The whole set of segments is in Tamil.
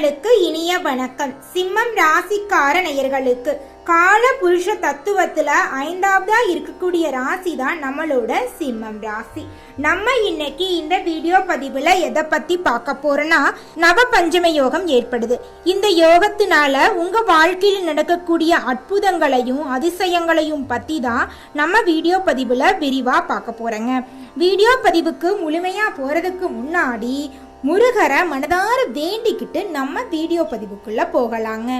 நேயர்களுக்கு இனிய வணக்கம். சிம்மம் ராசிக்கார நேயர்களுக்கு கால புருஷ தத்துவத்துல ஐந்தாவதா இருக்கக்கூடிய ராசி தான் நம்மளோட சிம்மம் ராசி. நம்ம இன்னைக்கு இந்த வீடியோ பதிவுல எதை பத்தி பார்க்க போறோம்னா நவ பஞ்சம யோகம் ஏற்படுது. இந்த யோகத்தினால உங்க வாழ்க்கையில் நடக்கக்கூடிய அற்புதங்களையும் அதிசயங்களையும் பத்தி தான் நம்ம வீடியோ பதிவுல விரிவா பார்க்க போறோங்க. வீடியோ பதிவுக்கு முழுமையா போறதுக்கு முன்னாடி முருகரை மனதார வேண்டிக்கிட்டு நம்ம வீடியோ பதிவுக்குள்ள போகலாங்க.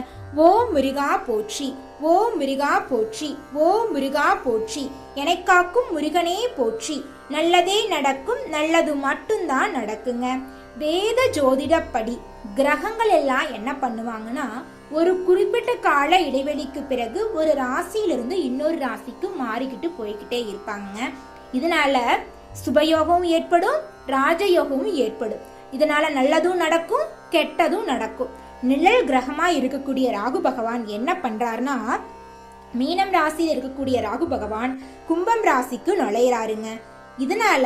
ஓ முருகா போற்றி ஓ முருகா போற்றி ஓ முருகா போற்றி என காக்கும் முருகனே போற்றி. நல்லதே நடக்கும் நல்லது மட்டும்தான் நடக்குங்க. வேத ஜோதிடப்படி கிரகங்கள் எல்லாம் என்ன பண்ணுவாங்கன்னா ஒரு குறிப்பிட்ட கால இடைவெளிக்கு பிறகு ஒரு ராசியிலிருந்து இன்னொரு ராசிக்கு மாறிக்கிட்டு போய்கிட்டே இருப்பாங்க. இதனால சுபயோகமும் ஏற்படும் ராஜயோகமும் ஏற்படும். இதனால நல்லதும் நடக்கும் கெட்டதும் நடக்கும். நிழல் கிரகமா இருக்கக்கூடிய ராகு பகவான் என்ன பண்ணுறாருன்னா மீனம் ராசியில் இருக்கக்கூடிய ராகு பகவான் கும்பம் ராசிக்கு நுழையிறாருங்க. இதனால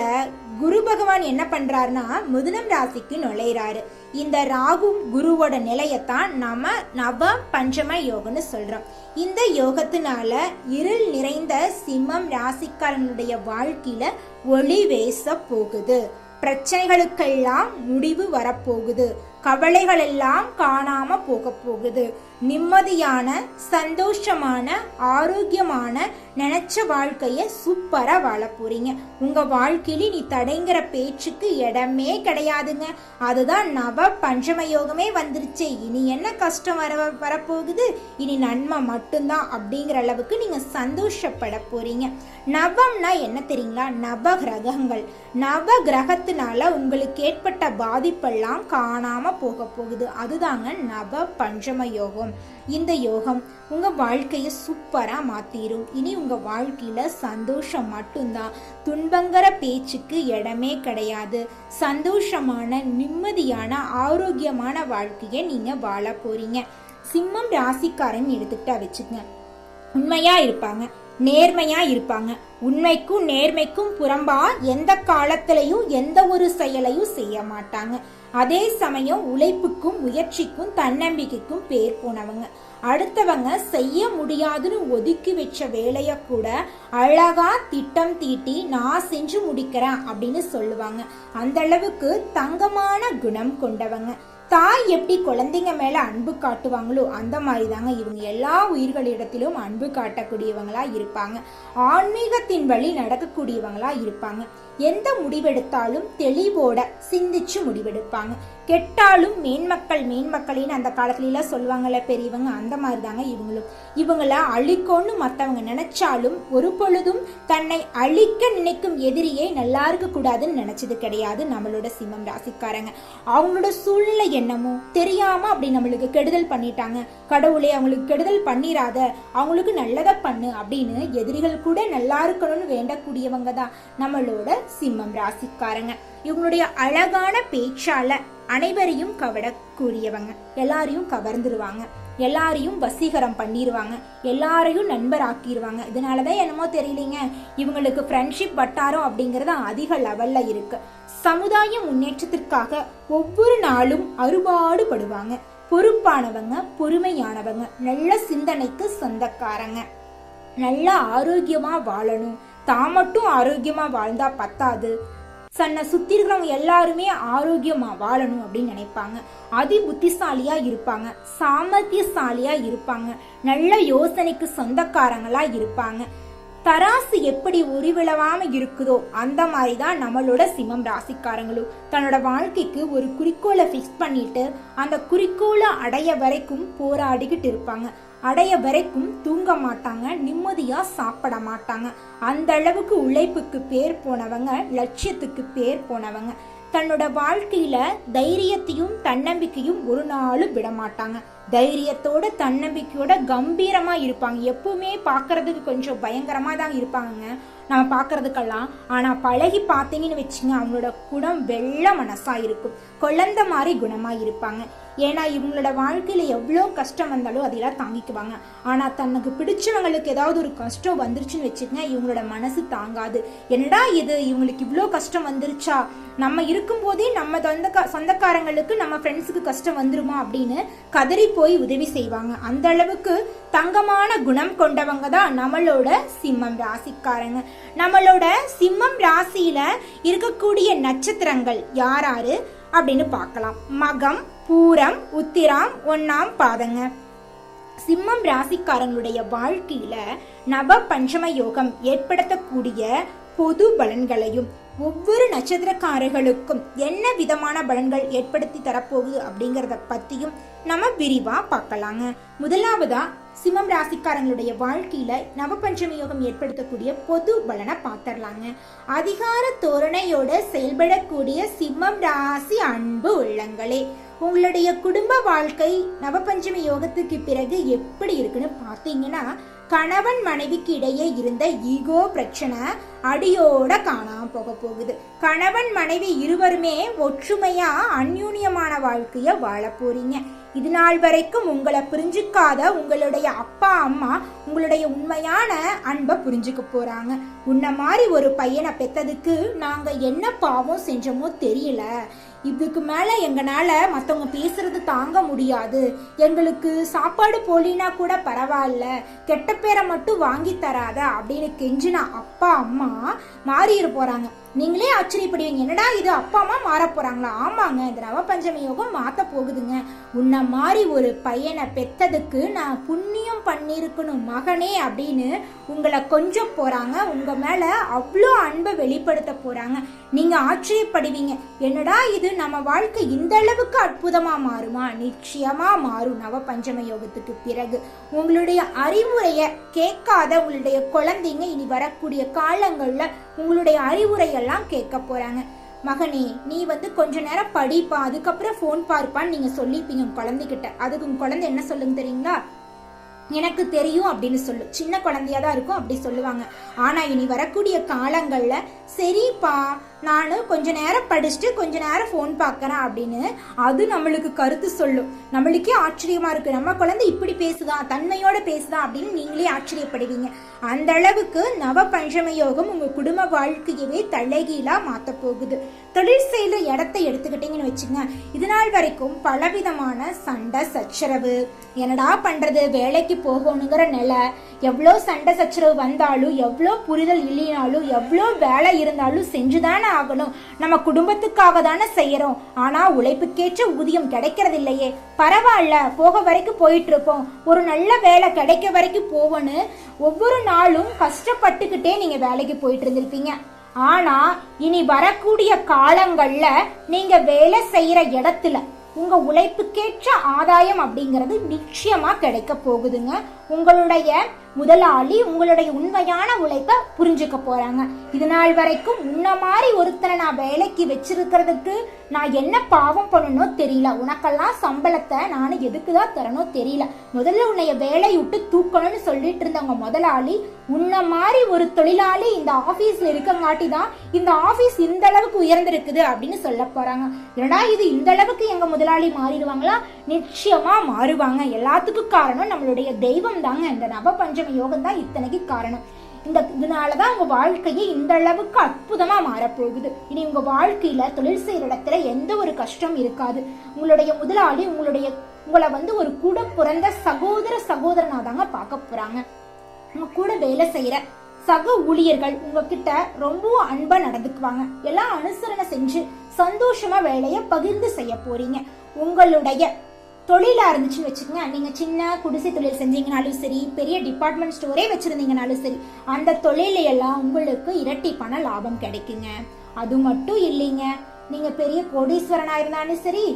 குரு பகவான் என்ன பண்றாருன்னா மிதுனம் ராசிக்கு நுழையிறாரு. இந்த ராகு குருவோட நிலையத்தான் நாம நவ பஞ்சம யோகம்னு சொல்றோம். இந்த யோகத்தினால இருள் நிறைந்த சிம்மம் ராசிக்காரனுடைய வாழ்க்கையில ஒளி வேச போகுது. பிரச்சனைகளுக்கெல்லாம் முடிவு வரப்போகுது. கவலைகள் எல்லாம் காணாம போக போகுது நிம்மதியான சந்தோஷமான ஆரோக்கியமான நினைச்ச வாழ்க்கையை சூப்பராக வாழ போறீங்க. உங்கள் வாழ்க்கையில நீ தடைங்கிற பேச்சுக்கு இடமே கிடையாதுங்க. அதுதான் நவ பஞ்சம யோகமே வந்துருச்சு. இனி என்ன கஷ்டம் வர வரப்போகுது? இனி நன்மை மட்டும்தான் அப்படிங்கிற அளவுக்கு நீங்கள் சந்தோஷப்பட போறீங்க. நவம்னா என்ன தெரியுங்களா? நவ கிரகங்கள் நவ கிரகத்தினால உங்களுக்கு ஏற்பட்ட பாதிப்பெல்லாம் காணாமல் போக போகுது. அதுதாங்க நவ பஞ்சம யோகம். இந்த யோகம் உங்க வாழ்க்கையை சூப்பரா மாத்திரும். இனி உங்க வாழ்க்கையில சந்தோஷம் மட்டும்தான். துன்பங்கிற பேச்சுக்கு இடமே கிடையாது. சந்தோஷமான நிம்மதியான ஆரோக்கியமான வாழ்க்கையை நீங்க வாழ போறீங்க. சிம்மம் ராசிக்காரன் எடுத்துக்கிட்டா வச்சுக்கங்க. உண்மையா இருப்பாங்க நேர்மையா இருப்பாங்க. உண்மைக்கும் நேர்மைக்கும் புறம்பா எந்த காலத்திலையும் எந்த ஒரு செயலையும் செய்ய மாட்டாங்க. அதே சமயம் உழைப்புக்கும் முயற்சிக்கும் தன்னம்பிக்கைக்கும் பேர் போனவங்க. அடுத்தவங்க செய்ய முடியாதுன்னு ஒதுக்கி வச்ச வேலையை கூட அழகா திட்டம் தீட்டி நான் செஞ்சு முடிக்கிறேன் அப்படின்னு சொல்லுவாங்க. அந்த அளவுக்கு தங்கமான குணம் கொண்டவங்க. தாய் எப்படி குழந்தைங்க மேல அன்பு காட்டுவாங்களோ அந்த மாதிரி தாங்க இவங்க எல்லா உயிர்களிடத்திலும் அன்பு காட்டக்கூடியவங்களா இருப்பாங்க. ஆன்மீகத்தின் வழி நடக்கக்கூடியவங்களா இருப்பாங்க. எந்த முடிவெடுத்தாலும் தெளிவோட சிந்திச்சு முடிவெடுப்பாங்க. கெட்டாலும் மேன்மக்கள் மேன்மக்களின்னு அந்த காலத்துல எல்லாம் சொல்லுவாங்கல்ல பெரியவங்க அந்த மாதிரி தாங்க இவங்களும். இவங்கள அழிக்கோன்னு மற்றவங்க நினைச்சாலும் ஒரு பொழுதும் தன்னை அழிக்க நினைக்கும் எதிரியை நல்லா இருக்க கூடாதுன்னு நினைச்சது கிடையாது நம்மளோட சிம்மம் ராசிக்காரங்க. அவங்களோட சூழ்நிலை என்னமோ தெரியாம அப்படி நம்மளுக்கு கெடுதல் பண்ணிட்டாங்க. கடவுளே அவங்களுக்கு கெடுதல் பண்ணிராத அவங்களுக்கு நல்லதை பண்ணு அப்படின்னு எதிரிகள் கூட நல்லா இருக்கணும்னு வேண்டக்கூடியவங்க தான் நம்மளோட சிம்மம் ராசிக்காரங்க. இவங்களுடைய அழகான பேச்சால அனைவரையும் கவரக்கூடியவங்க. எல்லாரையும் கவர்ந்துருவாங்க. எல்லாரையும் வசீகரம் பண்ணிடுவாங்க எல்லாரையும் நண்பர் ஆக்கிடுவாங்க இதனால தான் என்னமோ தெரியலீங்க. இவங்களுக்கு ஃப்ரெண்ட்ஷிப் வட்டாரம் அப்படிங்கிறது அதிக லெவலில் இருக்குது சமுதாய முன்னேற்றத்திற்காக ஒவ்வொரு நாளும் அறுபாடுபடுவாங்க. பொறுப்பானவங்க பொறுமையானவங்க நல்ல சிந்தனைக்கு சொந்தக்காரங்க. நல்ல ஆரோக்கியமாக வாழணும். தான் மட்டும் ஆரோக்கியமாக வாழ்ந்தா பத்தாது. தன்னை சுற்றி இருக்கிறவங்க எல்லாருமே ஆரோக்கியமாக வாழணும் அப்படின்னு நினைப்பாங்க. அதி புத்திசாலியாக இருப்பாங்க. சாமர்த்தியசாலியாக இருப்பாங்க. நல்ல யோசனைக்கு சொந்தக்காரங்களாக இருப்பாங்க. தராசு எப்படி உருவிழவாம இருக்குதோ அந்த மாதிரி தான் நம்மளோட சிம்மம் ராசிக்காரங்களும். தன்னோட வாழ்க்கைக்கு ஒரு குறிக்கோளை ஃபிக்ஸ் பண்ணிட்டு அந்த குறிக்கோளை அடைய வரைக்கும் போராடிக்கிட்டு இருப்பாங்க. அடைய வரைக்கும் தூங்க மாட்டாங்க நிம்மதியா சாப்பிட மாட்டாங்க அந்த அளவுக்கு உழைப்புக்கு பேர் போனவங்க லட்சியத்துக்கு பேர் போனவங்க. தன்னோட வாழ்க்கையில தைரியத்தையும் தன்னம்பிக்கையும் ஒரு நாளும் விட மாட்டாங்க தைரியத்தோட தன்னம்பிக்கையோட கம்பீரமா இருப்பாங்க. எப்பவுமே பார்க்கறதுக்கு கொஞ்சம் பயங்கரமா தான் இருப்பாங்க நம்ம பார்க்கறதுக்கெல்லாம். ஆனா பழகி பார்த்தீங்கன்னு வச்சுங்க அவங்களோட குணம் வெள்ள மனசா இருக்கும். குழந்த மாதிரி குணமா இருப்பாங்க. ஏன்னா இவங்களோட வாழ்க்கையில் எவ்வளோ கஷ்டம் வந்தாலும் அதையெல்லாம் தாங்கிக்குவாங்க. ஆனால் தனக்கு பிடிச்சவங்களுக்கு ஏதாவது ஒரு கஷ்டம் வந்துருச்சுன்னு வச்சுக்கங்க இவங்களோட மனசு தாங்காது. என்னடா இது இவங்களுக்கு இவ்வளோ கஷ்டம் வந்துருச்சா? நம்ம இருக்கும்போதே நம்ம சொந்த சொந்தக்காரங்களுக்கு நம்ம ஃப்ரெண்ட்ஸுக்கு கஷ்டம் வந்துருமா அப்படின்னு கதறி போய் உதவி செய்வாங்க. அந்த அளவுக்கு தங்கமான குணம் கொண்டவங்க தான் நம்மளோட சிம்மம் ராசிக்காரங்க. நம்மளோட சிம்மம் ராசியில் இருக்கக்கூடிய நட்சத்திரங்கள் யாராரு அப்படின்னு பார்க்கலாம். மகம் பூரம் உத்திராம் ஒன்னாம் பாதங்க. சிம்மம் ராசிக்காரங்களுடைய வாழ்க்கையில நவ பஞ்சம யோகம் ஏற்படுத்தக்கூடிய பொது பலன்களையும் ஒவ்வொரு நட்சத்திரக்காரர்களுக்கும் என்ன விதமான பலன்கள் ஏற்படுத்தி தரப்போகுது அப்படிங்கிறத பற்றியும் நம்ம விரிவாக பார்க்கலாங்க. முதலாவதா சிம்மம் ராசிக்காரங்களுடைய வாழ்க்கையில நவபஞ்சமி யோகம் ஏற்படுத்தக்கூடிய பொது பலனை பார்த்துடலாங்க. அதிகார தோரணையோட செயல்படக்கூடிய சிம்மம் ராசி அன்பு உள்ளங்களே உங்களுடைய குடும்ப வாழ்க்கை நவபஞ்சமி யோகத்துக்கு பிறகு எப்படி இருக்குன்னு பார்த்தீங்கன்னா கணவன் மனைவிக்கு இடையே இருந்த ஈகோ பிரச்சனை அடியோட காணாம போக போகுது. கணவன் மனைவி இருவருமே ஒற்றுமையா அந்யூன்யமான வாழ்க்கைய வாழ போறீங்க. இது நாள் வரைக்கும் உங்களை புரிஞ்சுக்காத உங்களுடைய அப்பா அம்மா உங்களுடைய உண்மையான அன்பை புரிஞ்சுக்க போறாங்க. உன்ன மாதிரி ஒரு பையனை பெத்ததுக்கு நாங்க என்ன பாவம் செஞ்சோமோ தெரியல. இதுக்கு மேல எங்களால் மத்தவங்க பேசுறது தாங்க முடியாது. எங்களுக்கு சாப்பாடு போலினா கூட பரவாயில்ல. கெட்ட பேரை மட்டும் வாங்கி தராத அப்படின்னு கெஞ்சினா அப்பா அம்மா மாறிட போறாங்க. நீங்களே ஆச்சரியப்படுவீங்க. என்னடா இது அப்பா அம்மா மாற போறாங்களா? ஆமாங்க இந்த நவபஞ்சமி யோகம் மாத்த போகுதுங்க. உன்னை மாதிரி ஒரு பையனை பெத்ததுக்கு நான் புண்ணியம் பண்ணியிருக்கணும் மகனே அப்படின்னு உங்களை கொஞ்சம் போறாங்க. உங்க மேல அவ்வளோ அன்பை வெளிப்படுத்த போறாங்க. நீங்க ஆச்சரியப்படுவீங்க. என்னடா இது நம்ம வாழ்க்கை இந்த அளவுக்கு அற்புதமா மாறுமா? நிச்சயமா மாறும் நவ பஞ்சம யோகத்துக்கு பிறகு. உங்களுடைய அறிவுரைய கேட்காத உங்களுடைய குழந்தைங்க இனி வரக்கூடிய காலங்கள்ல உங்களுடைய அறிவுரையெல்லாம் கேட்க போறாங்க. மகனே நீ வந்து கொஞ்ச நேரம் படிப்பா அதுக்கப்புறம் ஃபோன் பார்ப்பான்னு நீங்க சொல்லிப்பீங்க உங்க குழந்தைகிட்ட. அதுக்கு உங்க குழந்தை என்ன சொல்லுங்க தெரியுங்களா? எனக்கு தெரியும் அப்படின்னு சொல்லு. சின்ன குழந்தையா தான் இருக்கும் அப்படி சொல்லுவாங்க. ஆனா இனி வரக்கூடிய காலங்கள்ல சரிப்பா நான் கொஞ்ச நேரம் படிச்சுட்டு கொஞ்ச நேரம் ஃபோன் பார்க்குறேன் அப்படின்னு அது நம்மளுக்கு கருத்து சொல்லும். நம்மளுக்கே ஆச்சரியமாக இருக்குது நம்ம குழந்தை இப்படி பேசுதான் தன்மையோடு பேசுதான் அப்படின்னு நீங்களே ஆச்சரியப்படுவீங்க. அந்த அளவுக்கு நவ பஞ்சம யோகம் உங்கள் குடும்ப வாழ்க்கையவே தலைகீழாக மாற்ற போகுது. தொழில் செயல இடத்த எடுத்துக்கிட்டீங்கன்னு வச்சுங்க. இது நாள் வரைக்கும் பலவிதமான சண்டை சச்சரவு. என்னடா பண்ணுறது வேலைக்கு போகணுங்கிற நிலை. எவ்வளோ சண்டை சச்சரவு வந்தாலும் எவ்வளோ புரிதல் இல்லைனாலும் எவ்வளோ வேலை இருந்தாலும் செஞ்சுதானே ஆகணும். நம்ம குடும்பத்துக்காக தானே செய்யறோம். ஆனா உழைப்புக்கேற்ற ஊதியம் கிடைக்கிறது இல்லையே பரவாயில்ல போக வரைக்கும் போயிட்டு இருப்போம் ஒரு நல்ல வேலை கிடைக்க வரைக்கும் போவோன்னு ஒவ்வொரு நாளும் கஷ்டப்பட்டுக்கிட்டே நீங்க வேலைக்கு போயிட்டு இருந்திருப்பீங்க ஆனா இனி வரக்கூடிய காலங்கள்ல நீங்க வேலை செய்யற இடத்துல உங்கள் உழைப்புக்கேற்ற ஆதாயம் அப்படிங்கிறது நிச்சயமாக கிடைக்க போகுதுங்க. உங்களுடைய முதலாளி உங்களுடைய உண்மையான உழைப்பை புரிஞ்சுக்க போகிறாங்க இது நாள் வரைக்கும் உன்ன மாதிரி ஒருத்தரை நான் வேலைக்கு வச்சிருக்கிறதுக்கு நான் என்ன பாவம் பண்ணணும் தெரியல. உனக்கெல்லாம் சம்பளத்தை நான் எதுக்கு தான் தரணும் தெரியல. முதல்ல உன்னைய வேலையை விட்டு தூக்கணும்னு சொல்லிட்டு இருந்தவங்க முதலாளி உன்ன மாதிரி ஒரு தொழிலாளி இந்த ஆபீஸ்ல இருக்கங்காட்டி தான் இந்த ஆபீஸ் இந்த அளவுக்கு உயர்ந்திருக்குது அப்படின்னு சொல்ல போறாங்க. ஏன்னா இது இந்த அளவுக்கு எங்க முதலாளி மாறிடுவாங்களா? நிச்சயமா மாறுவாங்க. எல்லாத்துக்கும் காரணம் நம்மளுடைய தெய்வம் தாங்க இந்த நவபஞ்சம யோகம் தான் இத்தனைக்கு காரணம். இந்த இதனால தான் உங்கள் வாழ்க்கையே இந்த அளவுக்கு அற்புதமாக மாறப்போகுது. இனி உங்கள் வாழ்க்கையில் தொழில் செய்கிற இடத்துல எந்த ஒரு கஷ்டம் இருக்காது. உங்களுடைய முதலாளி உங்களுடைய உங்களை வந்து ஒரு கூட பிறந்த சகோதர சகோதரனாக தாங்க பார்க்க போகிறாங்க உங்கள் கூட வேலை செய்கிற சக ஊழியர்கள் உங்ககிட்ட ரொம்ப அன்பா நடந்துக்குவாங்க. எல்லாம் அனுசரணை செஞ்சு சந்தோஷமா வேலையை பகிர்ந்து செய்ய போறீங்க. உங்களுடைய தொழிலாக இருந்துச்சுன்னு வச்சுக்கோங்க. நீங்கள் சின்ன குடிசை தொழில் செஞ்சீங்கனாலும் சரி பெரிய டிபார்ட்மெண்ட் ஸ்டோரே வச்சுருந்தீங்கனாலும் சரி அந்த தொழிலையெல்லாம் உங்களுக்கு இரட்டிப்பான லாபம் கிடைக்குங்க. அது மட்டும் இல்லைங்க. நீங்கள் பெரிய கோடீஸ்வரனா இருந்தாலும் சரி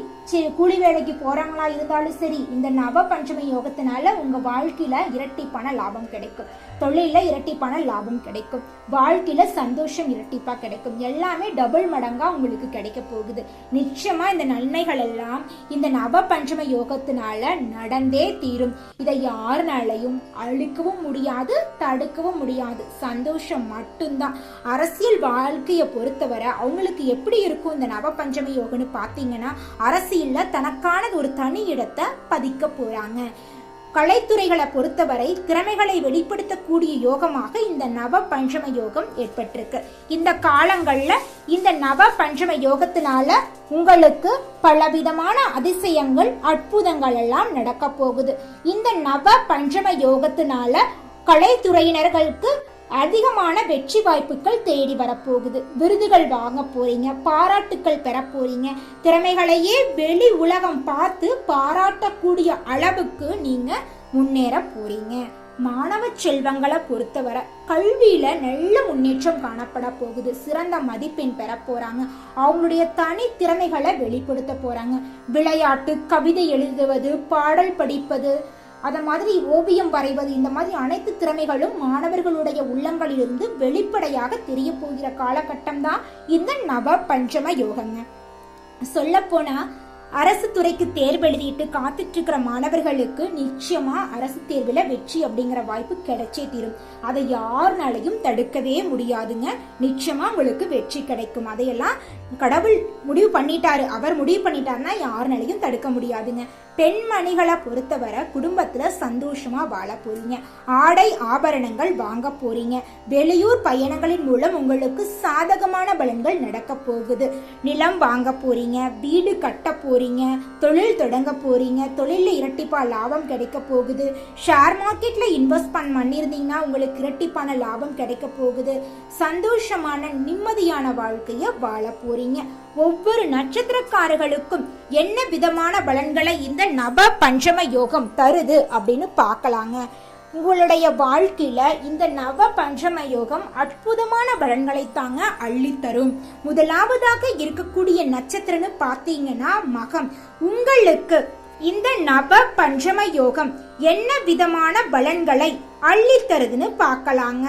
கூலி வேலைக்கு போகிறாங்களா இருந்தாலும் சரி இந்த நவ பஞ்சமி யோகத்தினால உங்க வாழ்க்கையில இரட்டிப்பான லாபம் கிடைக்கும். தொழில இரட்டிப்பான லாபம் கிடைக்கும். வாழ்க்கையில சந்தோஷம் இரட்டிப்பா கிடைக்கும். எல்லாமே டபுள் மடங்கா உங்களுக்கு கிடைக்க போகுது. நிச்சயமா இந்த நன்மைகள் எல்லாம் இந்த நவ பஞ்சம யோகத்தினால நடந்தே தீரும். இதை யாருனாலையும் அழிக்கவும் முடியாது தடுக்கவும் முடியாது. சந்தோஷம் மட்டும்தான். அரசியல் வாழ்க்கையை பொறுத்தவரை அவங்களுக்கு எப்படி இருக்கும் இந்த நவ பஞ்சம யோகம்னு பார்த்தீங்கன்னா அரசியல் அரசியல்ல தனக்கானது ஒரு தனி இடத்தை பதிக்க போறாங்க. கலைத்துறைகளை பொறுத்தவரை திறமைகளை வெளிப்படுத்தக்கூடிய யோகமாக இந்த நவ பஞ்சம யோகம் ஏற்பட்டிருக்கு. இந்த காலங்களில் இந்த நவ பஞ்சம யோகத்தினால உங்களுக்கு பலவிதமான அதிசயங்கள் அற்புதங்கள் எல்லாம் நடக்க போகுது. இந்த நவ பஞ்சம யோகத்தினால கலைத்துறையினர்களுக்கு அதிகமான வெற்றி வாய்ப்புகள் தேடி வரப்போகுது. விருதுகள் வாங்க போறீங்க பாராட்டுக்கள் பெற போறீங்க. திறமைகளையே வெளி உலகம் பார்த்து பாராட்டக்கூடிய அளவுக்கு நீங்க முன்னேற போறீங்க. மாணவ செல்வங்களை பொறுத்தவரை கல்வியில நல்ல முன்னேற்றம் காணப்பட போகுது. சிறந்த மதிப்பெண் பெற போறாங்க. அவங்களுடைய தனி திறமைகளை வெளிப்படுத்த போறாங்க. விளையாட்டு கவிதை எழுதுவது பாடல் படிப்பது அதன் மாதிரி ஓவியம் வரைவது இந்த மாதிரி அனைத்து திறமைகளும் மாணவர்களுடைய உள்ளங்களிலிருந்து வெளிப்படையாக தெரிய போகிற காலகட்டம் தான் இந்த நவ பஞ்சம யோகங்க. சொல்லப்போனா அரசு துறைக்கு தேர்வு எழுதிட்டு காத்துட்டு இருக்கிற மாணவர்களுக்கு நிச்சயமா அரசு தேர்வுல வெற்றி அப்படிங்கிற வாய்ப்பு கிடைச்சே தீரும். அதை யாருனாலையும் தடுக்கவே முடியாதுங்க. நிச்சயமா உங்களுக்கு வெற்றி கிடைக்கும். அதையெல்லாம் கடவுள் முடிவு பண்ணிட்டாரு. அவர் முடிவு பண்ணிட்டாருன்னா யாருனாலையும் தடுக்க முடியாதுங்க. பெண்மணிகளை பொறுத்தவரை குடும்பத்துல சந்தோஷமா வாழ போறீங்க. ஆடை ஆபரணங்கள் வாங்க போறீங்க. வெளியூர் பயணங்களின் மூலம் உங்களுக்கு சாதகமான பலன்கள் நடக்க போகுது. நிலம் வாங்க போறீங்க. வீடு கட்ட போறீங்க. போகிறீங்க தொழில் தொடங்க போகிறீங்க தொழிலில் இரட்டிப்பாக லாபம் கிடைக்க போகுது. ஷேர் மார்க்கெட்டில் இன்வெஸ்ட் பண்ண பண்ணியிருந்தீங்கன்னா உங்களுக்கு இரட்டிப்பான லாபம் கிடைக்க போகுது. சந்தோஷமான நிம்மதியான வாழ்க்கையை வாழ போகிறீங்க ஒவ்வொரு நட்சத்திரக்காரர்களுக்கும் என்ன விதமான பலன்களை இந்த நவ பஞ்சம யோகம் தருது அப்படின்னு பார்க்கலாங்க. உங்களுடைய வாழ்க்கையில இந்த நவ பஞ்சம யோகம் அற்புதமான பலன்களை தாங்க அள்ளி தரும் முதலாவதாக இருக்கக்கூடிய நட்சத்திரம்னு பார்த்தீங்கன்னா மகம். உங்களுக்கு இந்த நவ பஞ்சம யோகம் என்ன விதமான பலன்களை அள்ளித்தருதுன்னு பார்க்கலாங்க.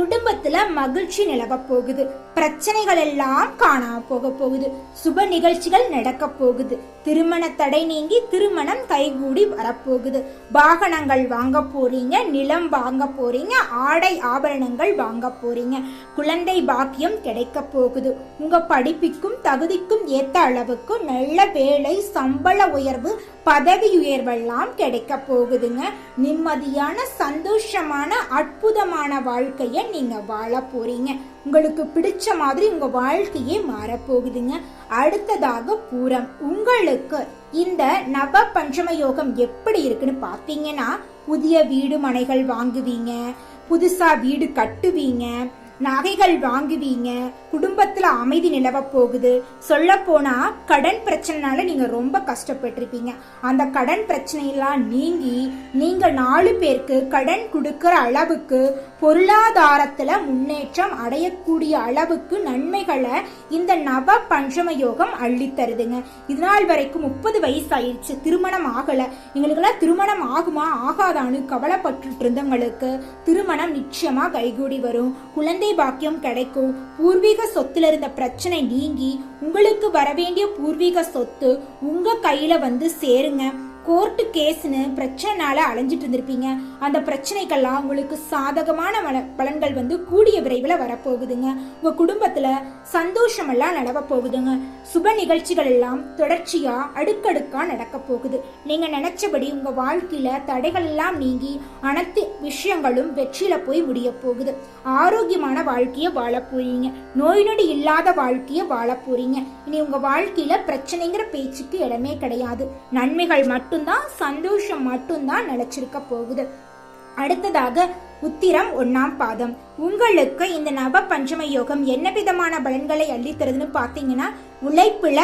குடும்பத்துல மகிழ்ச்சி நிலவ போகுது. பிரச்சனைகள் எல்லாம் காணாம போக போகுது. சுப நிகழ்ச்சிகள் நடக்க போகுது. திருமண தடை நீங்கி திருமணம் கைகூடி வரப்போகுது வாகனங்கள் வாங்க போறீங்க நிலம் வாங்க போறீங்க ஆடை ஆபரணங்கள் வாங்க போறீங்க. குழந்தை பாக்கியம் கிடைக்க போகுது. உங்க படிப்புக்கும் தகுதிக்கும் ஏத்த அளவுக்கு நல்ல வேலை சம்பள உயர்வு பதவி உயர்வெல்லாம் கிடைக்க போகுதுங்க. நிம்மதியான சந்தோஷமான அற்புதமான வாழ்க்கைய நீங்க வாழ போறீங்க. உங்களுக்கு பிடிச்ச மாதிரி உங்க வாழ்க்கையே மாறப்போகுதுங்க அடுத்ததாக பூரம். உங்களுக்கு இந்த நவ பஞ்சம யோகம் எப்படி இருக்குன்னு பார்த்தீங்கன்னா புதிய வீடு மனைகள் வாங்குவீங்க. புதுசா வீடு கட்டுவீங்க. நகைகள் வாங்குவீங்க குடும்பத்துல அமைதி நிலவ போகுது. சொல்ல போனா கடன் பிரச்சனைனால நீங்க ரொம்ப கஷ்டப்பட்டிருப்பீங்க. அந்த கடன் பிரச்சனையெல்லாம் நீங்கி நீங்க நாலு பேருக்கு கடன் கொடுக்குற அளவுக்கு பொருளாதாரத்துல முன்னேற்றம் அடையக்கூடிய அளவுக்கு நன்மைகளை இந்த நவ பஞ்சம யோகம் அள்ளி தருதுங்க. இது நாள் வரைக்கும் முப்பது வயசு ஆயிடுச்சு திருமணம் ஆகல. எங்களுக்கெல்லாம் திருமணம் ஆகுமா? ஆகாதான்னு கவலைப்பட்டு இருந்தவங்களுக்கு திருமணம் நிச்சயமா கைகூடி வரும். குழந்தை பாக்கியம் கிடைக்கும். பூர்வீக சொத்துல இருந்த பிரச்சனை நீங்கி உங்களுக்கு வரவேண்டிய பூர்வீக சொத்து உங்க கையில வந்து சேருங்க. கோர்ட்டு கேஸ்னு பிரச்சனைனால அலைஞ்சிட்டு இருந்திருப்பீங்க. அந்த பிரச்சனைக்கெல்லாம் உங்களுக்கு சாதகமான வள- பலன்கள் வந்து கூடிய விரைவில் வரப்போகுதுங்க. உங்கள் குடும்பத்தில் சந்தோஷமெல்லாம் நடக்க போகுதுங்க. சுப நிகழ்ச்சிகள் எல்லாம் தொடர்ச்சியாக அடுக்கடுக்காக நடக்க போகுது. நீங்கள் நினச்சபடி உங்கள் வாழ்க்கையில் தடைகள் எல்லாம் நீங்கி அனைத்து விஷயங்களும் வெற்றியில் போய் முடிய போகுது. ஆரோக்கியமான வாழ்க்கையை வாழ போறீங்க. நோய் நொடி இல்லாத வாழ்க்கையை வாழ போறீங்க. இனி உங்கள் வாழ்க்கையில் பிரச்சனைங்கிற பேச்சுக்கு இடமே கிடையாது. நன்மைகள் மட்டும் மட்டும்தான் சந்தோஷம் மட்டும்தான் நிலைச்சிருக்க போகுது. அடுத்ததாக உத்திரம் ஒன்னாம் பாதம். உங்களுக்கு இந்த நவ பஞ்சம யோகம் என்ன விதமான பலன்களை அள்ளித்தருதுன்னு பார்த்தீங்கன்னா உழைப்புல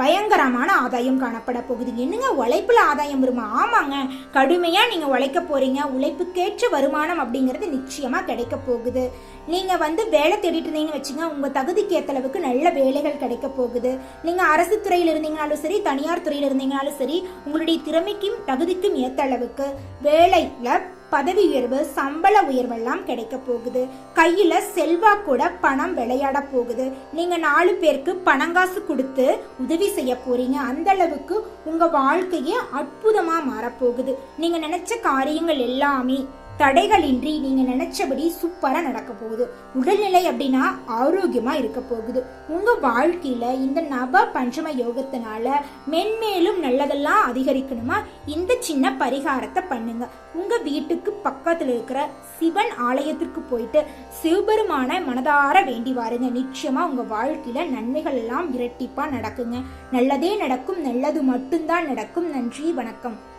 பயங்கரமான ஆதாயம் காணப்பட போகுது. என்னங்க உழைப்பில் ஆதாயம் வருமா? ஆமாங்க. கடுமையாக நீங்கள் உழைக்க போகிறீங்க உழைப்புக்கேற்ற வருமானம் அப்படிங்கிறது நிச்சயமாக கிடைக்க போகுது. நீங்கள் வந்து வேலை தேடிட்டு இருந்தீங்கன்னு வச்சுங்க உங்கள் தகுதிக்கு ஏற்ற அளவுக்கு நல்ல வேலைகள் கிடைக்க போகுது. நீங்கள் அரசு துறையில் இருந்தீங்கனாலும் சரி தனியார் துறையில் இருந்தீங்கனாலும் சரி உங்களுடைய திறமைக்கும் தகுதிக்கும் ஏற்ற அளவுக்கு வேலையில் பதவி உயர்வு சம்பள உயர்வெல்லாம் கிடைக்க போகுது. கையில கூட பணம் விளையாட போகுது. நீங்க நாலு பேருக்கு பணங்காசு கொடுத்து உதவி செய்ய போறீங்க. அந்த அளவுக்கு உங்க வாழ்க்கையே அற்புதமா மாறப்போகுது நீங்க நினைச்ச காரியங்கள் எல்லாமே தடைகளின்றி நீங்க நினைச்சபடி சூப்பரா நடக்க போகுது. உடல்நிலை அப்படின்னா ஆரோக்கியமா இருக்க போகுது. உங்க வாழ்க்கையில இந்த நவ பஞ்சம யோகத்தினால மென்மேலும் நல்லதெல்லாம் அதிகரிக்கணுமா? இந்த சின்ன பரிகாரத்தை பண்ணுங்க. உங்க வீட்டுக்கு பக்கத்துல இருக்கிற சிவன் ஆலயத்திற்கு போயிட்டு சிவபெருமான மனதார வேண்டி வாருங்க. நிச்சயமா உங்க வாழ்க்கையில நன்மைகள் எல்லாம் இரட்டிப்பா நடக்குங்க. நல்லதே நடக்கும் நல்லது மட்டும்தான் நடக்கும். நன்றி வணக்கம்.